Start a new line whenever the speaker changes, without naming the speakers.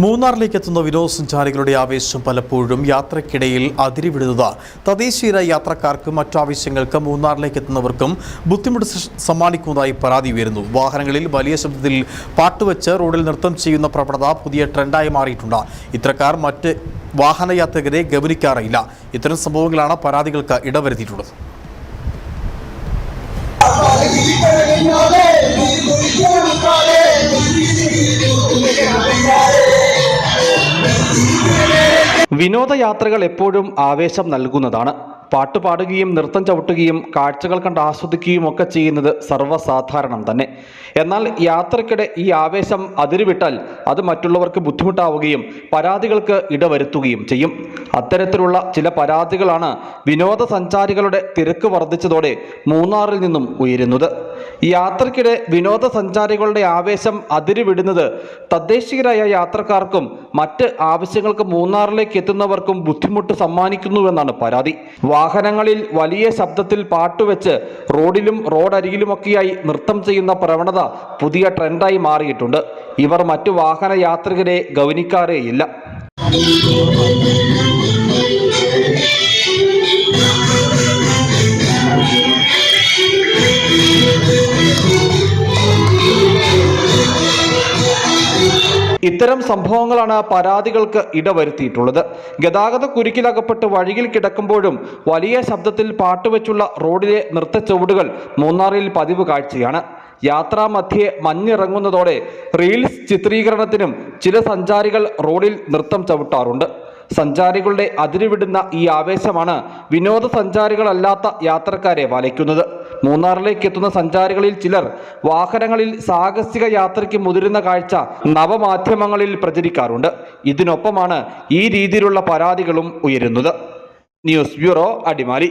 മൂന്നാറിലേക്ക് എത്തുന്ന വിനോദസഞ്ചാരികളുടെ ആവേശം പലപ്പോഴും യാത്രക്കിടയിൽ അതിരിവിടുന്നത്. തദ്ദേശീയരായ യാത്രക്കാർക്ക് മറ്റു ആവശ്യങ്ങൾക്ക് മൂന്നാറിലേക്ക് എത്തുന്നവർക്കും ബുദ്ധിമുട്ട് സമ്മാനിക്കുന്നതായി പരാതി ഉയരുന്നു. വാഹനങ്ങളിൽ വലിയ ശബ്ദത്തിൽ പാട്ടുവെച്ച് റോഡിൽ നൃത്തം ചെയ്യുന്ന പ്രവണത പുതിയ ട്രെൻഡായി മാറിയിട്ടുണ്ട്. ഇത്തരക്കാർ മറ്റ് വാഹനയാത്രികരെ ഗവനിക്കാറില്ല ഇത്തരം സംഭവങ്ങളാണ് പരാതികൾക്ക് ഇടവരുത്തിയിട്ടുള്ളത്.
വിനോദയാത്രകൾ എപ്പോഴും ആവേശം നൽകുന്നതാണ്. പാട്ട് പാടുകയും നൃത്തം ചവിട്ടുകയും കാഴ്ചകൾ കണ്ട് ആസ്വദിക്കുകയും ഒക്കെ ചെയ്യുന്നത് സർവസാധാരണം തന്നെ. എന്നാൽ യാത്രക്കിടെ ഈ ആവേശം അതിരുവിട്ടാൽ അത് മറ്റുള്ളവർക്ക് ബുദ്ധിമുട്ടാവുകയും പരാതികൾക്ക് ഇടവരുത്തുകയും ചെയ്യും. അത്തരത്തിലുള്ള ചില പരാതികളാണ് വിനോദസഞ്ചാരികളുടെ തിരക്ക് വർദ്ധിച്ചതോടെ മൂന്നാറിൽ നിന്നും ഉയരുന്നത്. യാത്രക്കിടെ വിനോദസഞ്ചാരികളുടെ ആവേശം അതിരുവിടുന്നത് തദ്ദേശീയരായ യാത്രക്കാർക്കും മറ്റ് ആവശ്യങ്ങൾക്ക് മൂന്നാറിലേക്ക് എത്തുന്നവർക്കും ബുദ്ധിമുട്ട് സമ്മാനിക്കുന്നുവെന്നാണ് പരാതി. വാഹനങ്ങളിൽ വലിയ ശബ്ദത്തിൽ പാട്ടുവെച്ച് റോഡിലും റോഡരികിലുമൊക്കെയായി നൃത്തം ചെയ്യുന്ന പ്രവണത പുതിയ ട്രെൻഡായി മാറിയിട്ടുണ്ട്. ഇവർ മറ്റു വാഹന യാത്രികരെ ഗൗനിക്കാറേയില്ല. ഇത്തരം സംഭവങ്ങളാണ് പരാതികൾക്ക് ഇടവരുത്തിയിട്ടുള്ളത്. ഗതാഗത കുരുക്കിലകപ്പെട്ട് വഴിയിൽ കിടക്കുമ്പോഴും വലിയ ശബ്ദത്തിൽ പാട്ടുവെച്ചുള്ള റോഡിലെ നൃത്തച്ചുവടുകൾ മൂന്നാറിൽ പതിവ് കാഴ്ചയാണ്. യാത്രാമധ്യേ മഞ്ഞിറങ്ങുന്നതോടെ റീൽസ് ചിത്രീകരണത്തിനും ചില സഞ്ചാരികൾ റോഡിൽ നൃത്തം ചവിട്ടാറുണ്ട്. സഞ്ചാരികളുടെ അതിരുവിടുന്ന ഈ ആവേശമാണ് വിനോദസഞ്ചാരികളല്ലാത്ത യാത്രക്കാരെ വലയ്ക്കുന്നത്. മൂന്നാറിലേക്ക് എത്തുന്ന സഞ്ചാരികളിൽ ചിലർ വാഹനങ്ങളിൽ സാഹസിക യാത്രയ്ക്ക് മുതിരുന്ന കാഴ്ച നവമാധ്യമങ്ങളിൽ പ്രചരിക്കാറുണ്ട്. ഇതിനൊപ്പമാണ് ഈ രീതിയിലുള്ള പരാതികളും ഉയരുന്നത്. News bureau Adimali.